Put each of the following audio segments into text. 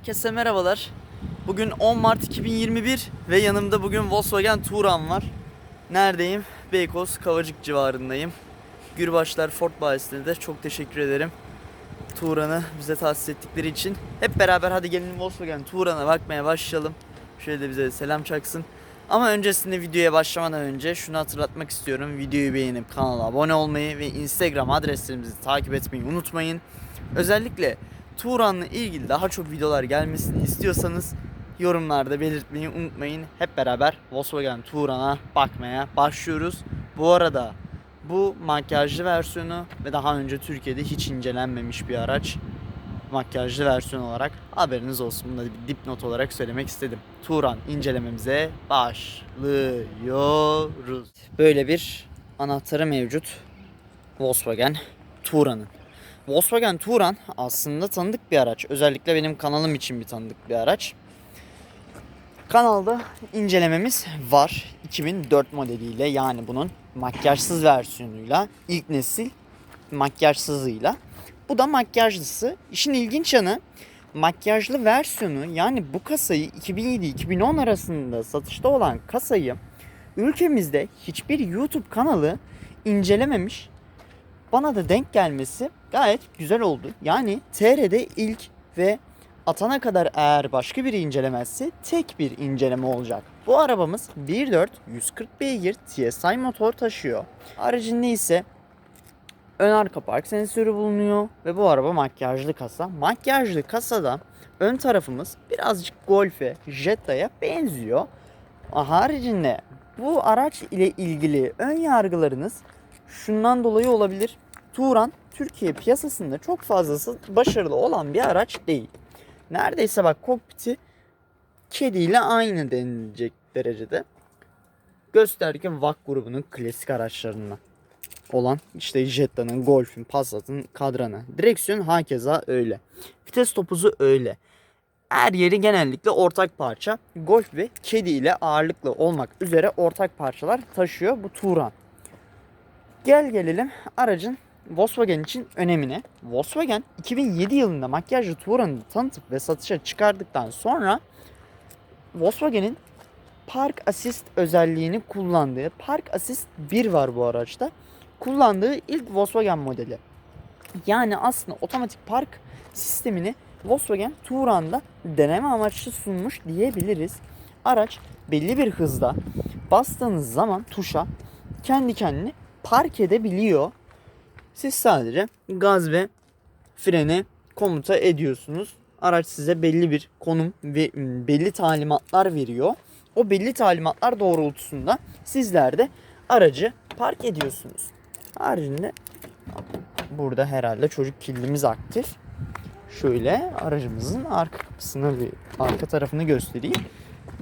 Herkese merhabalar. Bugün 10 Mart 2021 ve yanımda bugün Volkswagen Touran var. Neredeyim? Beykoz Kavacık civarındayım. Gürbaşlar Ford bayisine de çok teşekkür ederim. Touran'ı bize tahsis ettikleri için. Hep beraber hadi gelin Volkswagen Touran'a bakmaya başlayalım. Şöyle de bize selam çaksın. Ama öncesinde videoya başlamadan önce şunu hatırlatmak istiyorum. Videoyu beğenip kanala abone olmayı ve Instagram adreslerimizi takip etmeyi unutmayın. Özellikle Turan'la ilgili daha çok videolar gelmesini istiyorsanız yorumlarda belirtmeyi unutmayın. Hep beraber Volkswagen Turan'a bakmaya başlıyoruz. Bu arada bu makyajlı versiyonu ve daha önce Türkiye'de hiç incelenmemiş bir araç. Makyajlı versiyon olarak haberiniz olsun. Bunu da bir dipnot olarak söylemek istedim. Turan incelememize başlıyoruz. Böyle bir anahtarı mevcut Volkswagen Turan'ın. Volkswagen Touran aslında tanıdık bir araç. Özellikle benim kanalım için bir tanıdık bir araç. Kanalda incelememiz var. 2004 modeliyle yani bunun makyajsız versiyonuyla ilk nesil makyajsızıyla. Bu da makyajlısı. İşin ilginç yanı makyajlı versiyonu yani bu kasayı 2007-2010 arasında satışta olan kasayı ülkemizde hiçbir YouTube kanalı incelememiş bana da denk gelmesi gayet güzel oldu. Yani TR'de ilk ve atana kadar eğer başka biri incelemezse tek bir inceleme olacak. Bu arabamız 1.4 140 beygir TSI motor taşıyor. Aracında ise ön arka park sensörü bulunuyor ve bu araba makyajlı kasa. Makyajlı kasada ön tarafımız birazcık Golf'e, Jetta'ya benziyor. Haricinde bu araç ile ilgili ön yargılarınız şundan dolayı olabilir. Turan Türkiye piyasasında çok fazlası başarılı olan bir araç değil. Neredeyse bak kokpiti kediyle aynı denilecek derecede. Gösterge VAK grubunun klasik araçlarından olan işte Jetta'nın, Golf'ün, Passat'ın kadranı. Direksiyon hakeza öyle. Vites topuzu öyle. Her yeri genellikle ortak parça. Golf ve kedi ile ağırlıklı olmak üzere ortak parçalar taşıyor bu Turan. Gel gelelim aracın Volkswagen için önemine. Volkswagen 2007 yılında makyajlı Touran'ı tanıtıp ve satışa çıkardıktan sonra Volkswagen'in Park Assist özelliğini kullandığı Park Assist 1 var bu araçta. Kullandığı ilk Volkswagen modeli. Yani aslında otomatik park sistemini Volkswagen Touran'da deneme amaçlı sunmuş diyebiliriz. Araç belli bir hızda bastığınız zaman tuşa kendi kendine park edebiliyor. Siz sadece gaz ve frene komuta ediyorsunuz. Araç size belli bir konum ve belli talimatlar veriyor. O belli talimatlar doğrultusunda sizler de aracı park ediyorsunuz. Haricinde burada herhalde çocuk kilidimiz aktif. Şöyle aracımızın arka kapısını bir arka tarafını göstereyim.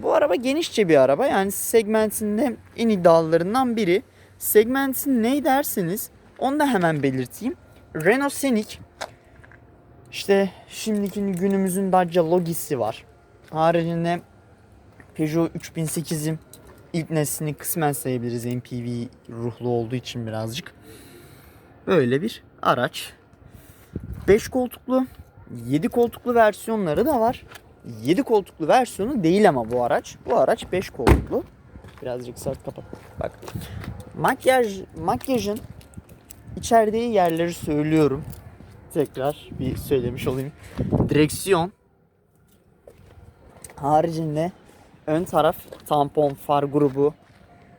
Bu araba genişçe bir araba. Yani segmentinde en iddialılarından biri. Segmentin ne derseniz onu da hemen belirteyim. Renault Scenic işte şimdiki günümüzün Dacia Logis'i var. Haricinde Peugeot 3008'in ilk neslini kısmen sayabiliriz MPV ruhlu olduğu için birazcık. Böyle bir araç. 5 koltuklu, 7 koltuklu versiyonları da var. 7 koltuklu versiyonu değil ama bu araç. Bu araç 5 koltuklu. Birazcık sert kapat. Bak. Makyaj, makyajın içerdiği yerleri söylüyorum. Tekrar bir söylemiş olayım. Direksiyon haricinde ön taraf tampon far grubu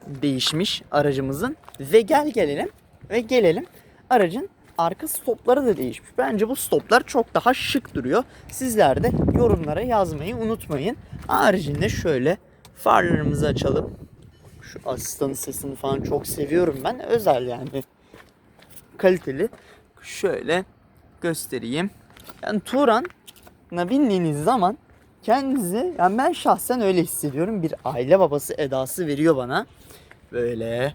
değişmiş aracımızın ve gel gelelim ve gelelim aracın arka stopları da değişmiş. Bence bu stoplar çok daha şık duruyor. Sizler de yorumlara yazmayı unutmayın. Haricinde şöyle farlarımızı açalım. Şu asistanın sesini falan çok seviyorum ben. Özel yani. Kaliteli. Şöyle göstereyim. Yani Turan'a bindiğiniz zaman kendinizi yani ben şahsen öyle hissediyorum. Bir aile babası edası veriyor bana. Böyle.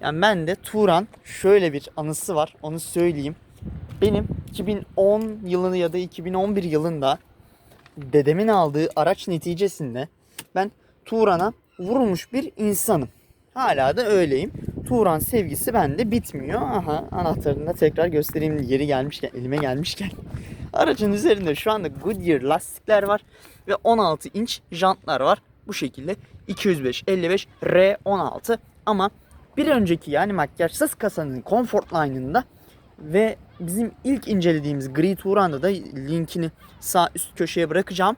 Yani ben de Turan şöyle bir anısı var. Onu söyleyeyim. Benim 2010 yılını ya da 2011 yılında dedemin aldığı araç neticesinde ben Turan'a vurulmuş bir insanım. Hala da öyleyim. Turan sevgisi bende bitmiyor. Aha anahtarını da tekrar göstereyim yeri gelmişken, elime gelmişken. Aracın üzerinde şu anda Goodyear lastikler var ve 16 inç jantlar var. Bu şekilde 205 55 R16 ama bir önceki yani makyajsız kasanın Comfort Line'ında ve bizim ilk incelediğimiz Gri Turan'da da linkini sağ üst köşeye bırakacağım.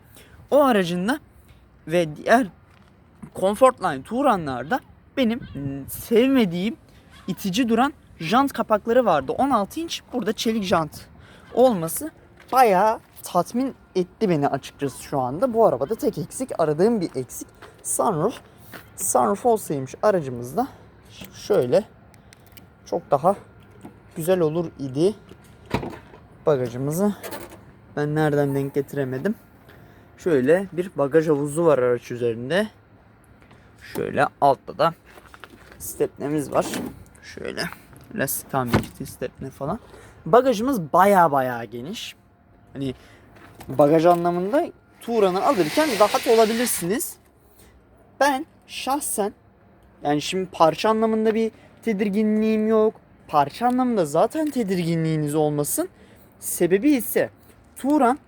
O aracında ve diğer Comfortline Turan'larda benim mm, sevmediğim itici duran jant kapakları vardı. 16 inç burada çelik jant olması bayağı tatmin etti beni açıkçası şu anda. Bu arabada tek eksik aradığım bir eksik sunroof. Sunroof olsaymış aracımızda şöyle çok daha güzel olur idi. Bagajımızı ben nereden denk getiremedim. Şöyle bir bagaj havuzu var araç üzerinde. Şöyle altta da stepnemiz var. Şöyle lastik tamir kiti stepne falan. Bagajımız baya baya geniş. Hani bagaj anlamında Turan'ı alırken rahat olabilirsiniz. Ben şahsen yani şimdi parça anlamında bir tedirginliğim yok. Parça anlamında zaten tedirginliğiniz olmasın. Sebebi ise Turan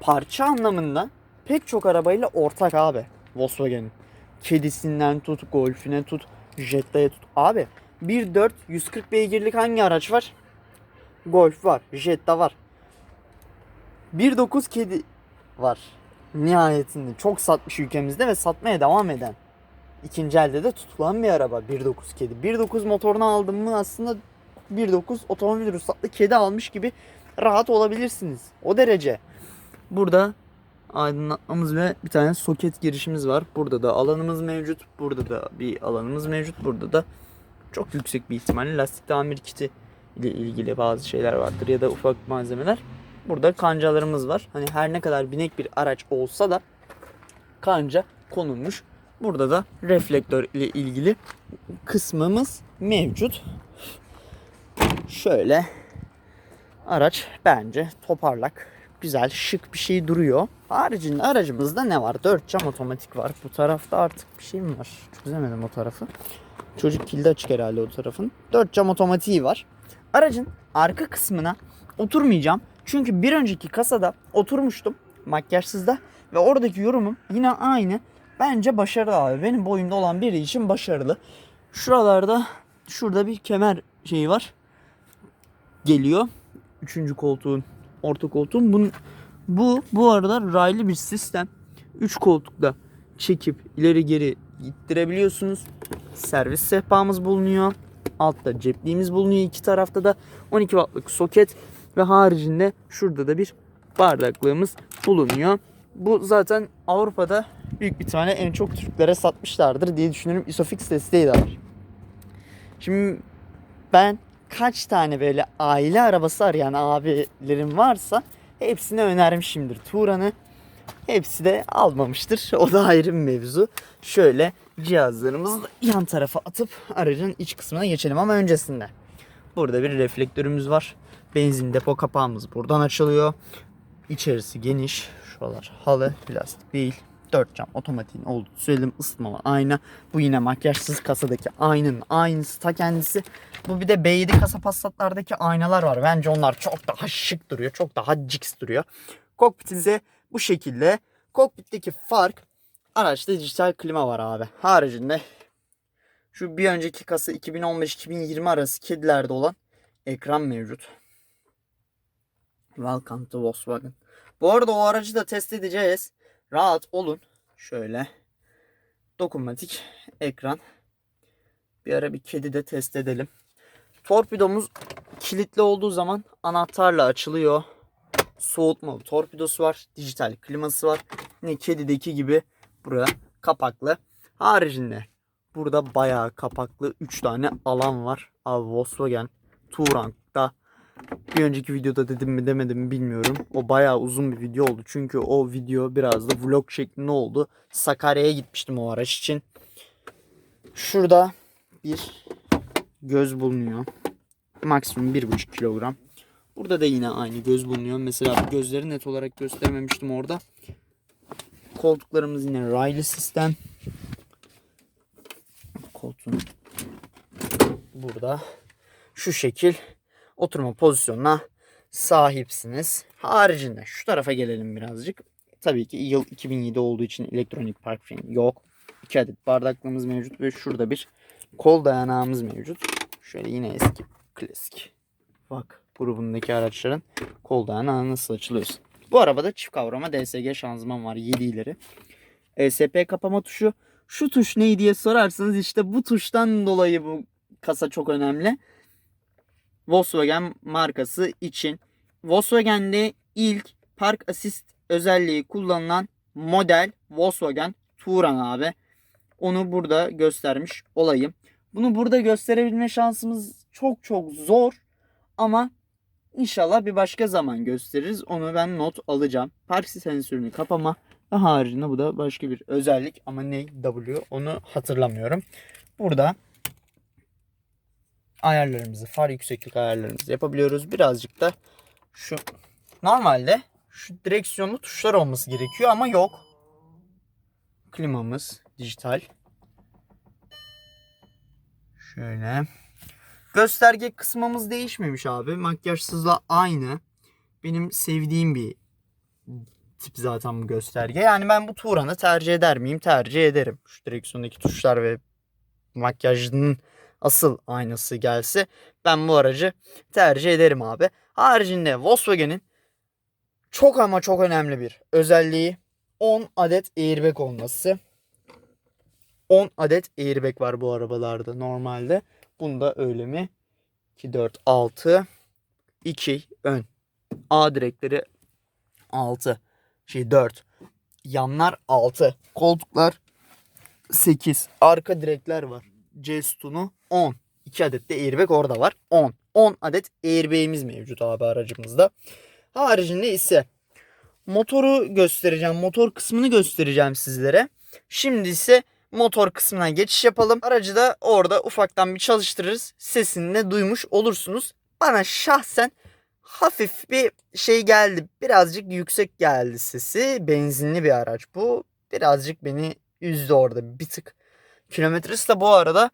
parça anlamında pek çok arabayla ortak abi Volkswagen'in. Kedisinden tut, Golf'üne tut, Jetta'ya tut. Abi 1.4 140 beygirlik hangi araç var? Golf var, Jetta var. 1.9 kedi var. Nihayetinde çok satmış ülkemizde ve satmaya devam eden. İkinci elde de tutulan bir araba 1.9 kedi. 1.9 motorunu aldım mı aslında 1.9 otomobil ruhsatlı kedi almış gibi rahat olabilirsiniz. O derece. Burada aydınlatmamız ve bir tane soket girişimiz var. Burada da alanımız mevcut. Burada da bir alanımız mevcut. Burada da çok yüksek bir ihtimalle lastik tamir kiti ile ilgili bazı şeyler vardır ya da ufak malzemeler. Burada kancalarımız var. Hani her ne kadar binek bir araç olsa da kanca konulmuş. Burada da reflektör ile ilgili kısmımız mevcut. Şöyle araç bence toparlak, güzel, şık bir şey duruyor. Haricinde aracımızda ne var? 4 cam otomatik var. Bu tarafta artık bir şey mi var? Çözemedim o tarafı. Çocuk kilidi açık herhalde o tarafın. 4 cam otomatiği var. Aracın arka kısmına oturmayacağım. Çünkü bir önceki kasada oturmuştum makyajsızda ve oradaki yorumum yine aynı. Bence başarılı abi. Benim boyumda olan biri için başarılı. Şuralarda şurada bir kemer şeyi var. Geliyor. Üçüncü koltuğun, orta koltuğun. Bunun, bu bu arada raylı bir sistem. Üç koltukta çekip ileri geri gittirebiliyorsunuz. Servis sehpamız bulunuyor. Altta cepliğimiz bulunuyor. iki tarafta da 12 wattlık soket ve haricinde şurada da bir bardaklığımız bulunuyor. Bu zaten Avrupa'da büyük bir tane en çok Türklere satmışlardır diye düşünüyorum. Isofix desteği de var. Şimdi ben kaç tane böyle aile arabası arayan abilerim varsa hepsine önermişimdir Turan'ı. Hepsi de almamıştır. O da ayrı bir mevzu. Şöyle cihazlarımızı yan tarafa atıp aracın iç kısmına geçelim ama öncesinde. Burada bir reflektörümüz var. Benzin depo kapağımız buradan açılıyor. İçerisi geniş. Şuralar halı, plastik değil. 4 cam otomatiğin olduğu söyledim ısıtmalı ayna. Bu yine makyajsız kasadaki aynanın aynısı ta kendisi. Bu bir de B7 kasa Passat'lardaki aynalar var. Bence onlar çok daha şık duruyor. Çok daha cix duruyor. Kokpitimize bu şekilde. Kokpitteki fark araçta dijital klima var abi. Haricinde şu bir önceki kasa 2015-2020 arası kedilerde olan ekran mevcut. Welcome to Volkswagen. Bu arada o aracı da test edeceğiz. Rahat olun. Şöyle. Dokunmatik ekran. Bir ara bir kedi de test edelim. Torpidomuz kilitli olduğu zaman anahtarla açılıyor. Soğutmalı torpidosu var. Dijital kliması var. Yine kedideki gibi buraya kapaklı. Haricinde burada bayağı kapaklı 3 tane alan var. Abi Volkswagen Tourange'da bir önceki videoda dedim mi demedim mi bilmiyorum. O bayağı uzun bir video oldu. Çünkü o video biraz da vlog şeklinde oldu. Sakarya'ya gitmiştim o araç için. Şurada bir göz bulunuyor. Maksimum 1,5 kilogram. Burada da yine aynı göz bulunuyor. Mesela gözleri net olarak göstermemiştim orada. Koltuklarımız yine raylı sistem. Koltuğun burada şu şekil oturma pozisyonuna sahipsiniz. Haricinde şu tarafa gelelim birazcık. Tabii ki yıl 2007 olduğu için elektronik park freni yok. 2 adet bardaklığımız mevcut ve şurada bir kol dayanağımız mevcut. Şöyle yine eski klasik. Bak grubundaki araçların kol dayanağı nasıl açılıyorsun. Bu arabada çift kavrama DSG şanzıman var 7 ileri. ESP kapama tuşu. Şu tuş ne diye sorarsanız işte bu tuştan dolayı bu kasa çok önemli. Volkswagen markası için. Volkswagen'de ilk park assist özelliği kullanılan model Volkswagen Touran abi. Onu burada göstermiş olayım. Bunu burada gösterebilme şansımız çok çok zor ama inşallah bir başka zaman gösteririz. Onu ben not alacağım. Park sensörünü kapama ve haricinde bu da başka bir özellik ama ne W onu hatırlamıyorum. Burada ayarlarımızı, far yükseklik ayarlarımızı yapabiliyoruz. Birazcık da şu normalde şu direksiyonlu tuşlar olması gerekiyor ama yok. Klimamız dijital. Şöyle. Gösterge kısmımız değişmemiş abi. Makyajsızla aynı. Benim sevdiğim bir tip zaten bu gösterge. Yani ben bu Turan'ı tercih eder miyim? Tercih ederim. Şu direksiyondaki tuşlar ve makyajının asıl aynası gelse ben bu aracı tercih ederim abi. Haricinde Volkswagen'in çok ama çok önemli bir özelliği 10 adet airbag olması. 10 adet airbag var bu arabalarda normalde. Bunda öyle mi? 2, 4, 6, 2 ön. A direkleri 6. Şey 4. Yanlar 6. Koltuklar 8. Arka direkler var. C sütunu 10. 2 adet de airbag orada var. 10. 10 adet airbag'imiz mevcut abi aracımızda. Haricinde ise motoru göstereceğim. Motor kısmını göstereceğim sizlere. Şimdi ise motor kısmına geçiş yapalım. Aracı da orada ufaktan bir çalıştırırız. Sesini de duymuş olursunuz. Bana şahsen hafif bir şey geldi. Birazcık yüksek geldi sesi. Benzinli bir araç bu. Birazcık beni üzdü orada bir tık. Kilometresi de bu arada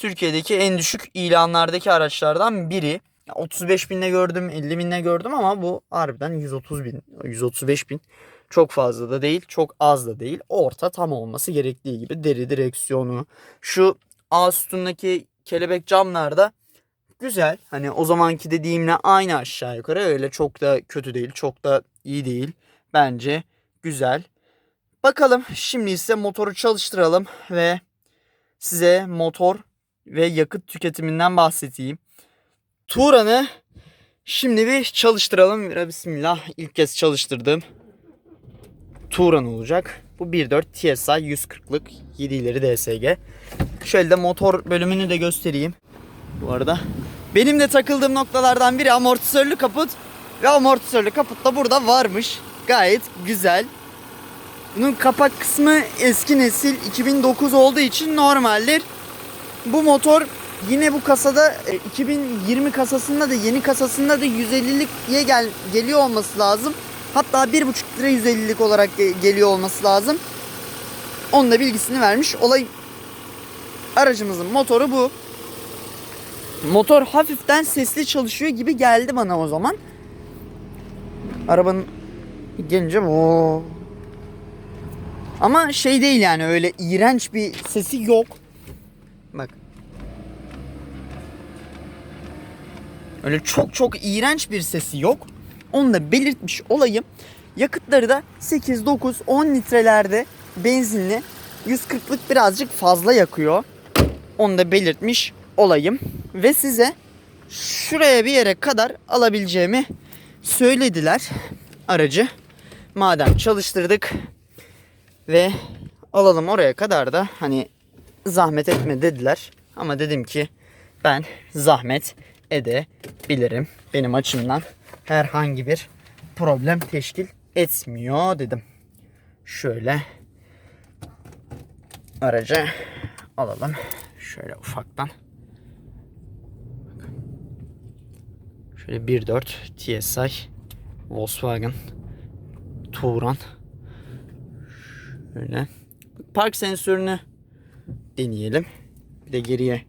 Türkiye'deki en düşük ilanlardaki araçlardan biri. 35 binde gördüm, 50 binde gördüm ama bu harbiden 130 bin, 135 bin. Çok fazla da değil, çok az da değil. Orta tam olması gerektiği gibi deri direksiyonu. Şu A sütundaki kelebek camlarda güzel. Hani o zamanki dediğimle aynı aşağı yukarı. Öyle çok da kötü değil, çok da iyi değil. Bence güzel. Bakalım şimdi ise motoru çalıştıralım ve size motor ve yakıt tüketiminden bahsedeyim. Turan'ı şimdi bir çalıştıralım. Bismillah ilk kez çalıştırdığım Turan olacak. Bu 1.4 TSI 140'lık 7 ileri DSG. Şöyle de motor bölümünü de göstereyim. Bu arada benim de takıldığım noktalardan biri amortisörlü kaput ve amortisörlü kaput da burada varmış. Gayet güzel. Bunun kapak kısmı eski nesil 2009 olduğu için normaldir. Bu motor yine bu kasada e, 2020 kasasında da yeni kasasında da 150'liye gel geliyor olması lazım. Hatta 1.5 lira 150'lik olarak ge- geliyor olması lazım. Onun da bilgisini vermiş olayım. Aracımızın motoru bu. Motor hafiften sesli çalışıyor gibi geldi bana o zaman. Arabanın gelince o ama şey değil yani öyle iğrenç bir sesi yok. Öyle çok çok iğrenç bir sesi yok. Onu da belirtmiş olayım. Yakıtları da 8, 9, 10 litrelerde benzinli 140'lık birazcık fazla yakıyor. Onu da belirtmiş olayım. Ve size şuraya bir yere kadar alabileceğimi söylediler aracı. Madem çalıştırdık ve alalım oraya kadar da hani zahmet etme dediler. Ama dedim ki ben zahmet edebilirim. Benim açımdan herhangi bir problem teşkil etmiyor dedim. Şöyle aracı alalım. Şöyle ufaktan. Şöyle 1.4 TSI Volkswagen Touran Şöyle. Park sensörünü deneyelim. Bir de geriye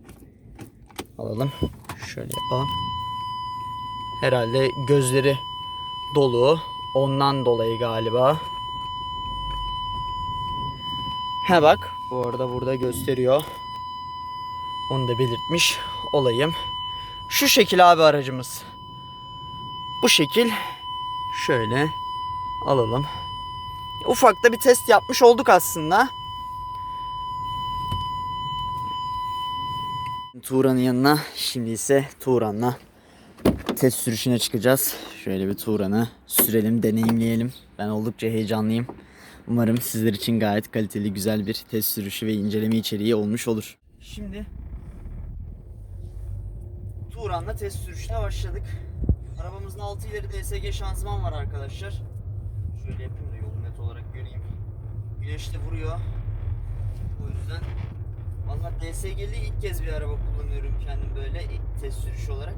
alalım. Şöyle yapalım. Herhalde gözleri dolu. Ondan dolayı galiba. He bak bu arada burada gösteriyor. Onu da belirtmiş olayım. Şu şekil abi aracımız. Bu şekil şöyle alalım. Ufak da bir test yapmış olduk aslında. Turan'ın yanına şimdi ise Turan'la test sürüşüne çıkacağız. Şöyle bir Turan'ı sürelim, deneyimleyelim. Ben oldukça heyecanlıyım. Umarım sizler için gayet kaliteli, güzel bir test sürüşü ve inceleme içeriği olmuş olur. Şimdi Turan'la test sürüşüne başladık. Arabamızın 6 ileri DSG şanzıman var arkadaşlar. Şöyle yapayım da yolu net olarak göreyim. Güneş de vuruyor. O yüzden Valla DSG'li ilk kez bir araba kullanıyorum kendim böyle test sürüşü olarak.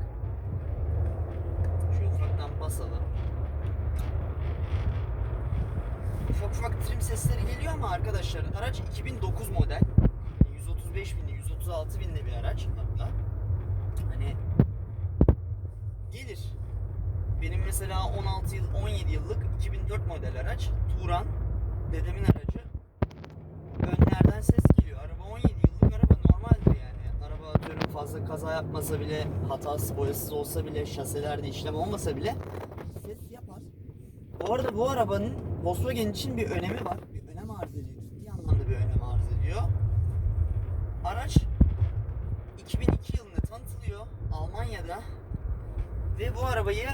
Şu ufaktan basalım. Ufak ufak trim sesleri geliyor ama arkadaşlar araç 2009 model. 135 binli, 136 binli bir araç hatta. Hani gelir. Benim mesela 16 yıl, 17 yıllık 2004 model araç. Turan. Dedemin aracı. Önlerden ses geliyor. Araba 17 yıllık araba normaldir yani. Araba atıyorum fazla kaza yapmasa bile, hatası boyasız olsa bile, şaselerde işlem olmasa bile ses yapar. Bu arada bu arabanın Volkswagen için bir önemi var. Bir önem arz ediyor. Ciddi anlamda bir önem arz ediyor. Araç 2002 yılında tanıtılıyor Almanya'da ve bu arabayı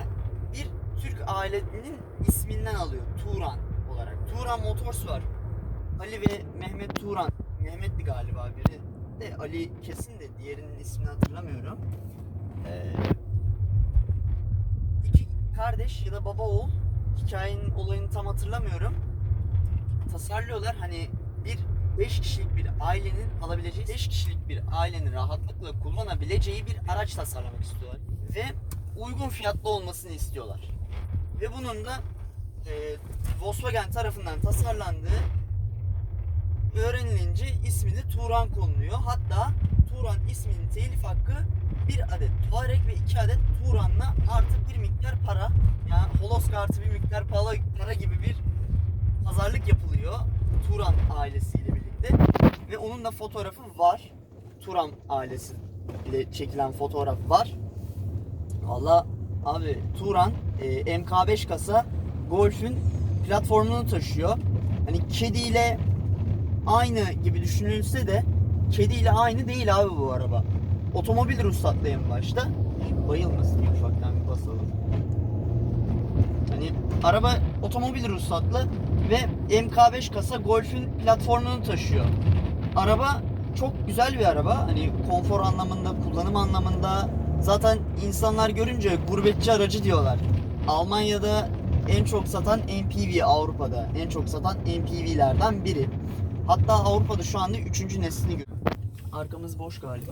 bir Türk ailesinin isminden alıyor. Turan olarak. Turan Motors var. Ali ve Mehmet Turan. Mehmet'ti galiba biri. De Ali kesin de diğerinin ismini hatırlamıyorum. Ee, iki kardeş ya da baba oğul hikayenin olayını tam hatırlamıyorum. Tasarlıyorlar hani bir 5 kişilik bir ailenin alabileceği 5 kişilik bir ailenin rahatlıkla kullanabileceği bir araç tasarlamak istiyorlar. Ve uygun fiyatlı olmasını istiyorlar. Ve bunun da e, Volkswagen tarafından tasarlandığı öğrenilince ismi de Turan konuluyor. Hatta Turan isminin telif hakkı bir adet Tuareg ve iki adet Turan'la artı bir miktar para yani Holosk artı bir miktar para, para gibi bir pazarlık yapılıyor Turan ailesiyle birlikte ve onun da fotoğrafı var. Turan ailesi ile çekilen fotoğraf var. Valla abi Turan e, MK5 kasa Golf'ün platformunu taşıyor. Hani kediyle aynı gibi düşünülse de kediyle aynı değil abi bu araba. Otomobil ruhsatlı en başta. Bayılmasın diye ufaktan bir basalım. Hani araba otomobil ruhsatlı ve MK5 kasa Golf'ün platformunu taşıyor. Araba çok güzel bir araba. Hani konfor anlamında, kullanım anlamında zaten insanlar görünce gurbetçi aracı diyorlar. Almanya'da en çok satan MPV Avrupa'da en çok satan MPV'lerden biri. Hatta Avrupa'da şu anda 3. neslini görüyor. Arkamız boş galiba.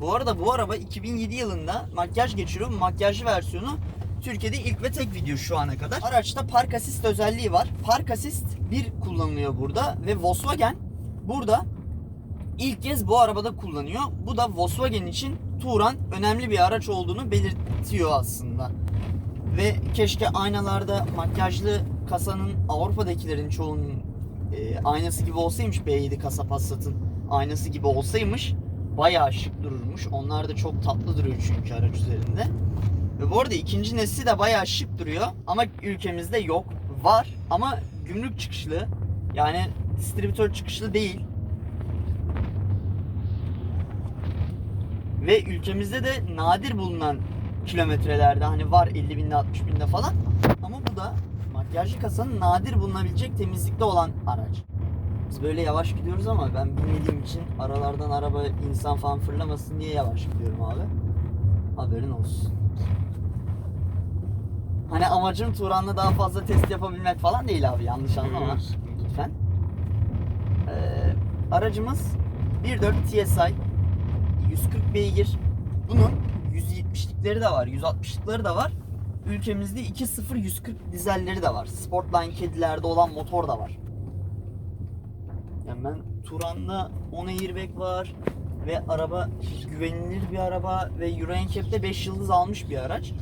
Bu arada bu araba 2007 yılında makyaj geçiriyor. Makyajlı versiyonu Türkiye'de ilk ve tek video şu ana kadar. Araçta Park Assist özelliği var. Park Assist 1 kullanılıyor burada ve Volkswagen burada ilk kez bu arabada kullanıyor. Bu da Volkswagen için Touran önemli bir araç olduğunu belirtiyor aslında. Ve keşke aynalarda makyajlı kasanın Avrupa'dakilerin çoğunun e, aynası gibi olsaymış B7 kasa Passat'ın aynası gibi olsaymış bayağı şık dururmuş. Onlar da çok tatlı duruyor çünkü araç üzerinde. Ve bu arada ikinci nesli de bayağı şık duruyor ama ülkemizde yok. Var ama gümrük çıkışlı. Yani distribütör çıkışlı değil. Ve ülkemizde de nadir bulunan kilometrelerde hani var 50 binde 60 binde falan. Ama bu da makyajlı kasanın nadir bulunabilecek temizlikte olan araç. Biz böyle yavaş gidiyoruz ama ben bilmediğim için aralardan araba insan falan fırlamasın diye yavaş gidiyorum abi. Haberin olsun. Hani amacım Turan'la daha fazla test yapabilmek falan değil abi yanlış anlama lütfen. Ee, aracımız 1.4 TSI 140 beygir. Bunun 170'likleri de var, 160'lıkları da var. Ülkemizde 2.0 140 dizelleri de var. Sportline kedilerde olan motor da var. Yani ben Turan'da 10 airbag var. ve araba güvenilir bir araba ve Euro NCAP'te 5 yıldız almış bir araç.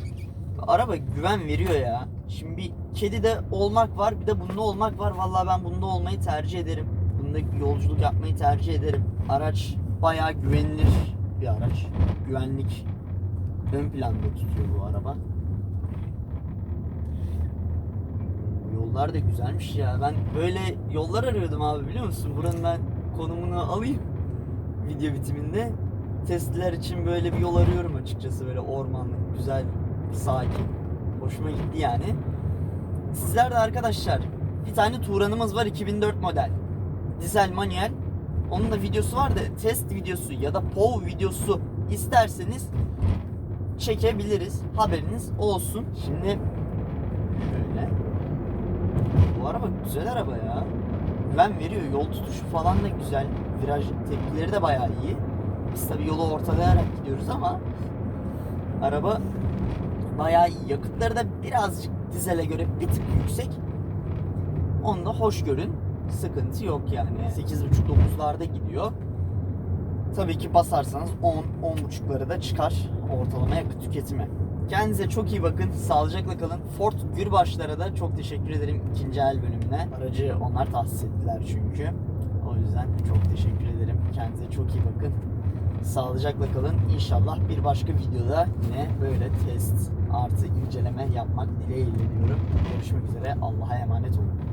Araba güven veriyor ya. Şimdi bir kedi de olmak var bir de bunda olmak var. Vallahi ben bunda olmayı tercih ederim. Bunda yolculuk yapmayı tercih ederim. Araç bayağı güvenilir bir araç. Güvenlik ön planda tutuyor bu araba. Yollar da güzelmiş ya. Ben böyle yollar arıyordum abi biliyor musun? Buranın ben konumunu alayım video bitiminde. Testler için böyle bir yol arıyorum açıkçası böyle ormanlık, güzel, sakin. Hoşuma gitti yani. Sizler de arkadaşlar bir tane Turan'ımız var 2004 model. Dizel manuel. Onun da videosu var da test videosu ya da POV videosu isterseniz çekebiliriz. Haberiniz olsun. Şimdi böyle. Bu araba güzel araba ya. Güven veriyor. Yol tutuşu falan da güzel. Viraj tepkileri de bayağı iyi. Biz tabii yolu ortalayarak gidiyoruz ama araba bayağı iyi. Yakıtları da birazcık dizele göre bir tık yüksek. Onu da hoş görün. Sıkıntı yok yani. 8.5-9'larda gidiyor. Tabii ki basarsanız 10-10.5'ları da çıkar ortalama yakıt tüketimi. Kendinize çok iyi bakın. Sağlıcakla kalın. Ford Gürbaşlara da çok teşekkür ederim ikinci el bölümüne. Aracı onlar tahsis ettiler çünkü. O yüzden çok teşekkür ederim. Kendinize çok iyi bakın. Sağlıcakla kalın. İnşallah bir başka videoda yine böyle test artı inceleme yapmak dileğiyle diyorum. Görüşmek üzere. Allah'a emanet olun.